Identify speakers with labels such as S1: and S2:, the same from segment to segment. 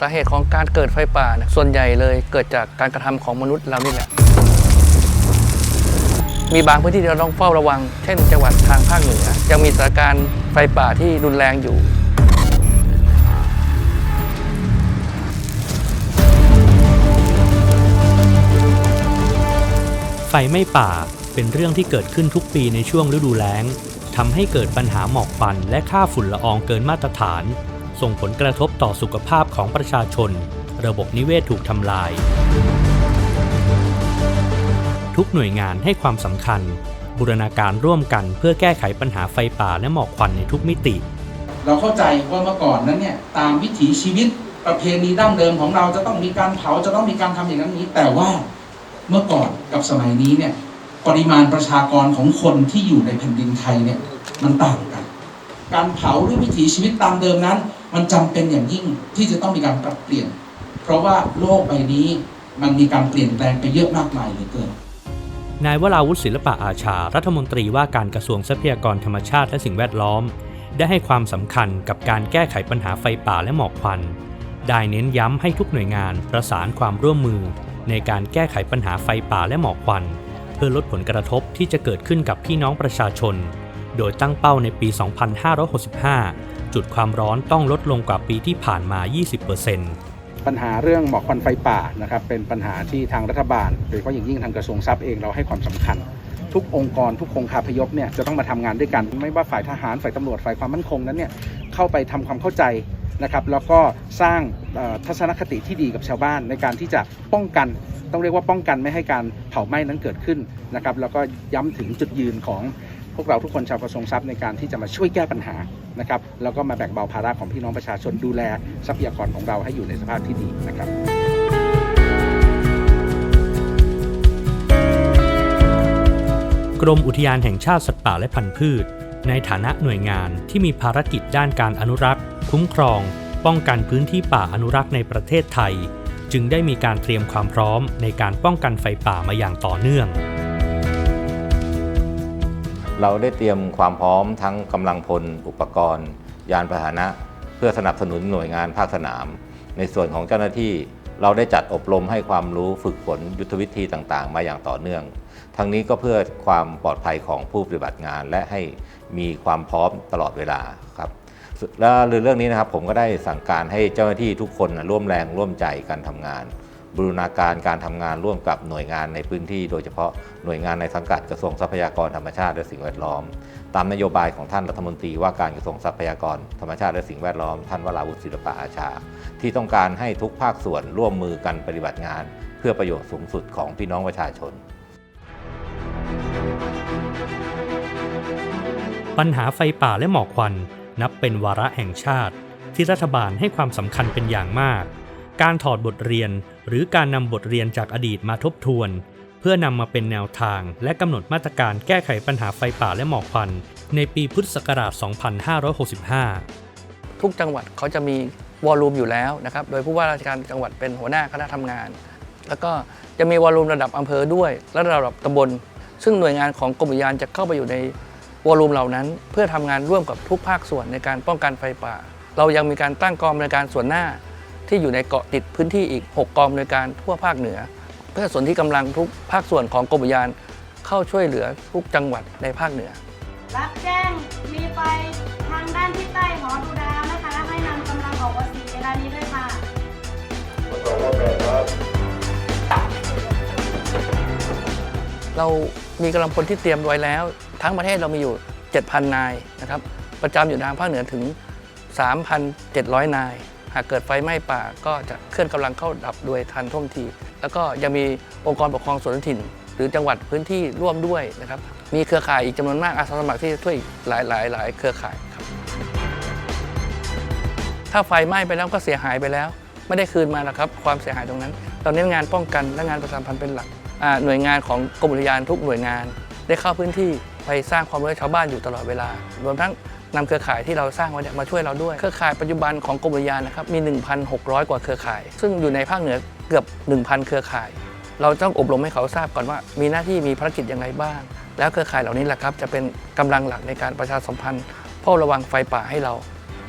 S1: สาเหตุของการเกิดไฟป่าเนี่ยส่วนใหญ่เลยเกิดจากการกระทำของมนุษย์เรานี่แหละ มีบางพื้นที่ที่เราต้องเฝ้าระวัง เช่น จังหวัดทางภาคเหนือยังมีสถานการณ์ไฟป่าที่รุนแรงอยู่
S2: ไฟไม้ป่าเป็นเรื่องที่เกิดขึ้นทุกปีในช่วงฤดูแล้งทำให้เกิดปัญหาหมอกควันและค่าฝุ่นละอองเกินมาตรฐาน ส่งผลกระทบต่อสุขภาพของประชาชน ระบบนิเวศถูกทำลาย ทุกหน่วยงานให้ความสำคัญ บูรณาการร่วมกันเพื่อแก้ไขปัญหาไฟป่าและหมอกควันในทุกมิติ
S3: เราเข้าใจว่าเมื่อก่อนนั้นเนี่ยตามวิถีชีวิตประเพณีดั้งเดิมของเราจะต้องมีการเผาจะต้องมีการทำอย่างนั้นนี้ แต่ว่าเมื่อก่อนกับสมัยนี้เนี่ยปริมาณประชากรของคนที่อยู่ในแผ่นดินไทยเนี่ยมันต่างกัน การเผาด้วยวิถีชีวิตตามเดิมนั้น มันจำเป็นอย่างยิ่งที่จะต้องมีการปรับเปลี่ยน เพราะว่าโลกใบนี้มันมีการเปลี่ยนแปลงไปเยอะมากมายเหลือเกิน
S2: นายวราวุฒิศิลปะอาชา รัฐมนตรีว่าการกระทรวงทรัพยากรธรรมชาติและสิ่งแวดล้อม ได้ให้ความสำคัญกับการแก้ไขปัญหาไฟป่าและหมอกควัน ได้เน้นย้ำให้ทุกหน่วยงานประสานความร่วมมือ ในการแก้ไขปัญหาไฟป่าและหมอกควัน เพื่อลดผลกระทบที่จะเกิดขึ้นกับพี่น้องประชาชน โดยตั้งเป้าในปี 2565 จุดความร้อนต้องลดลงกว่าปีที่ผ่านมา 20%
S3: ปัญหาเรื่องหมอกควันไฟป่านะครับเป็นปัญหาที่ทางรัฐบาลโดยเฉพาะอย่างยิ่งทางกระทรวงทรัพย์เองเราให้ความสำคัญ ทุกองค์กรทุกโครงคาพยพเนี่ยจะต้องมาทำงานด้วยกัน ไม่ว่าฝ่ายทหารฝ่ายตำรวจฝ่ายความมั่นคงนั้นเนี่ยเข้าไปทำความเข้าใจนะครับแล้วก็สร้างทัศนคติที่ดีกับชาวบ้านในการที่จะป้องกัน ต้องเรียกว่าป้องกันไม่ให้การเผาไหม้นั้นเกิดขึ้นนะครับแล้วก็ย้ำถึงจุดยืนของ พวกเราทุกคนชาวกระทรวงทรัพย์ในการที่จะมาช่วยแก้ปัญหานะครับแล้วก็มาแบ่งเบาภาระของพี่น้องประชาชนดูแลทรัพยากรของเราให้อยู่ในสภาพที่ดีนะครับ
S2: กรมอุทยานแห่งชาติสัตว์ป่าและพันธุ์พืช ในฐานะหน่วยงานที่มีภารกิจด้านการอนุรักษ์ คุ้มครอง ป้องกันพื้นที่ป่าอนุรักษ์ในประเทศไทย จึงได้มีการเตรียมความพร้อมในการป้องกันไฟป่ามาอย่างต่อเนื่อง
S4: เราได้เตรียมความพร้อมทั้งกำลังพล อุปกรณ์ ยานพาหนะ เพื่อสนับสนุนหน่วยงานภาคสนาม ในส่วนของเจ้าหน้าที่เราได้จัดอบรมให้ความรู้ฝึกฝนยุทธวิธีต่างๆ มาอย่างต่อเนื่อง ทั้งนี้ก็เพื่อความปลอดภัยของผู้ปฏิบัติงาน และให้มีความพร้อมตลอดเวลาครับและเรื่องนี้นะครับผมก็ได้สั่งการให้เจ้าหน้าที่ทุกคนร่วมแรงร่วมใจกันทำงาน บูรณาการการทำงานร่วมกับหน่วยงานในพื้นที่ โดยเฉพาะหน่วยงานในสังกัดกระทรวงทรัพยากรธรรมชาติและสิ่งแวดล้อม ตามนโยบายของท่านรัฐมนตรีว่าการกระทรวงทรัพยากรธรรมชาติและสิ่งแวดล้อม ท่านวราวุฒิศิลปะอาชา ที่ต้องการให้ทุกภาคส่วนร่วมมือกันปฏิบัติงาน เพื่อประโยชน์สูงสุดของพี่น้องประชาชน
S2: ปัญหาไฟป่าและหมอกควัน นับเป็นวาระแห่งชาติ ที่รัฐบาลให้ความสำคัญเป็นอย่างมาก การถอดบทเรียน หรือการนำบทเรียนจากอดีตมาทบทวน เพื่อนำมาเป็นแนวทาง และกำหนดมาตรการแก้ไขปัญหาไฟป่าและหมอกควัน ในปีพุทธศักราช 2565
S1: ทุกจังหวัดเขาจะมีวอลลุ่มอยู่แล้วนะครับ โดยผู้ว่าราชการจังหวัดเป็นหัวหน้าคณะทำงาน แล้วก็จะมีวอลลุ่มระดับอำเภอด้วย และระดับตำบล ซึ่งหน่วยงานของกรมอุทยานจะเข้าไปอยู่ในวอลลุ่มเหล่านั้น เพื่อทำงานร่วมกับทุกภาคส่วนในการป้องกันไฟป่า เรายังมีการตั้งกองในการส่วนหน้า ที่อยู่ในเกาะติดพื้นที่อีก 6 กองในวยการทั่วภาคเหนือ เพื่อส่วนที่กำลังทุกภาคส่วนของกรมอุทยานเข้าช่วยเหลือทุกจังหวัดในภาคเหนือ
S5: รับแจ้งมีไฟทางด้านที่ใต้หอดูดาวนะคะให้นำกำลังออกวสีเวลานี้ด้วยค่ะ
S1: เรามีกำลังพลที่เตรียมไว้แล้ว ทั้งประเทศเรามีอยู่ 7,000 นายนะครับ ประจำอยู่ทางภาคเหนือถึง 3,700 นาย หากเกิดไฟไหม้ป่าก็จะเคลื่อนกำลังเข้าดับโดยทันท่วงที แล้วก็ยังมีองค์กรปกครองส่วนท้องถิ่น หรือจังหวัดพื้นที่ร่วมด้วยนะครับมีเครือข่ายอีกจำนวนมากอาสาสมัครที่ช่วยหลายหลายหลายเครือข่ายครับถ้าไฟไหม้ไปแล้วก็เสียหายไปแล้ว ไม่ได้คืนมาหรอกครับ ความเสียหายตรงนั้นตอนนี้งานป้องกันและงานประชาสัมพันธ์เป็นหลักหน่วยงานของกรมอุทยานทุกหน่วยงาน ได้เข้าพื้นที่ไปสร้างความรู้ให้ชาวบ้านอยู่ตลอดเวลารวมทั้ง นำเครือข่ายที่เราสร้างไว้เนี่ยมาช่วยเราด้วย เครือข่ายปัจจุบันของกรมอุทยานนะครับมี 1,600 กว่าเครือข่าย ซึ่งอยู่ในภาคเหนือเกือบ 1,000 เครือข่าย เราต้องอบรมให้เขาทราบก่อนว่า มีหน้าที่มีภารกิจยังไงบ้าง แล้วเครือข่ายเหล่านี้แหละครับจะเป็นกำลังหลักในการประชาสัมพันธ์เฝ้าระวังไฟป่าให้เรา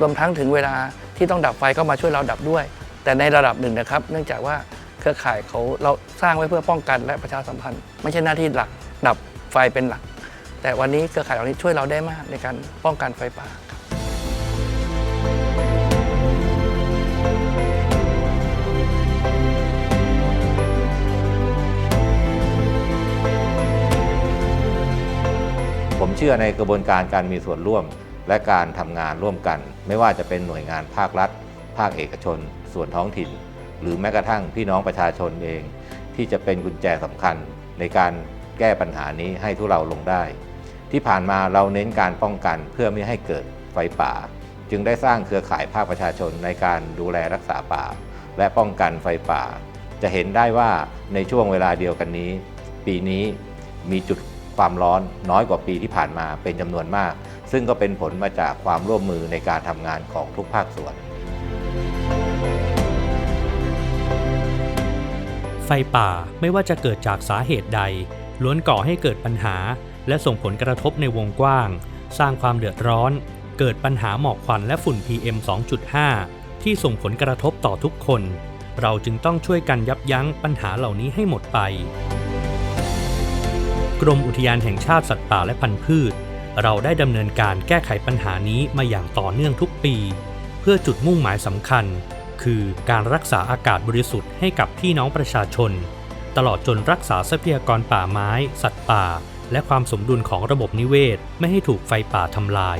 S1: รวมทั้งถึงเวลาที่ต้องดับไฟก็มาช่วยเราดับด้วย แต่ในระดับหนึ่งนะครับ เนื่องจากว่าเครือข่ายเขาเราสร้างไว้เพื่อป้องกันและประชาสัมพันธ์ ไม่ใช่หน้าที่หลักดับไฟเป็นหลัก แต่วันนี้เครือข่ายเหล่านี้ช่วยเราได้มากในการป้องกันไฟป่าครับ
S4: ผมเชื่อในกระบวนการการมีส่วนร่วมและการทำงานร่วมกัน ไม่ว่าจะเป็นหน่วยงานภาครัฐ ภาคเอกชน ส่วนท้องถิ่น หรือแม้กระทั่งพี่น้องประชาชนเอง ที่จะเป็นกุญแจสำคัญในการแก้ปัญหานี้ให้ทุเราลงได้ ที่ผ่านมาเราเน้นการป้องกันเพื่อไม่ให้เกิดไฟป่า จึงได้สร้างเครือข่ายภาคประชาชนในการดูแลรักษาป่า และป้องกันไฟป่า จะเห็นได้ว่าในช่วงเวลาเดียวกันนี้ ปีนี้มีจุดความร้อนน้อยกว่าปีที่ผ่านมาเป็นจำนวนมาก ซึ่งก็เป็นผลมาจากความร่วมมือในการทำงานของทุกภาคส่วน
S2: ไฟป่าไม่ว่าจะเกิดจากสาเหตุใด ล้วนก่อให้เกิดปัญหา และส่งผลกระทบในวงกว้าง สร้างความเดือดร้อน เกิดปัญหาหมอกควันและฝุ่น PM 2.5 ที่ส่งผลกระทบต่อทุกคน เราจึงต้องช่วยกันยับยั้งปัญหาเหล่านี้ให้หมดไป กรมอุทยานแห่งชาติสัตว์ป่าและพันธุ์พืช เราได้ดำเนินการแก้ไขปัญหานี้มาอย่างต่อเนื่องทุกปี เพื่อจุดมุ่งหมายสำคัญ คือการรักษาอากาศบริสุทธิ์ให้กับพี่น้องประชาชน ตลอดจนรักษาทรัพยากรป่าไม้ สัตว์ป่า และความสมดุลของระบบนิเวศ ไม่ให้ถูกไฟป่าทำลาย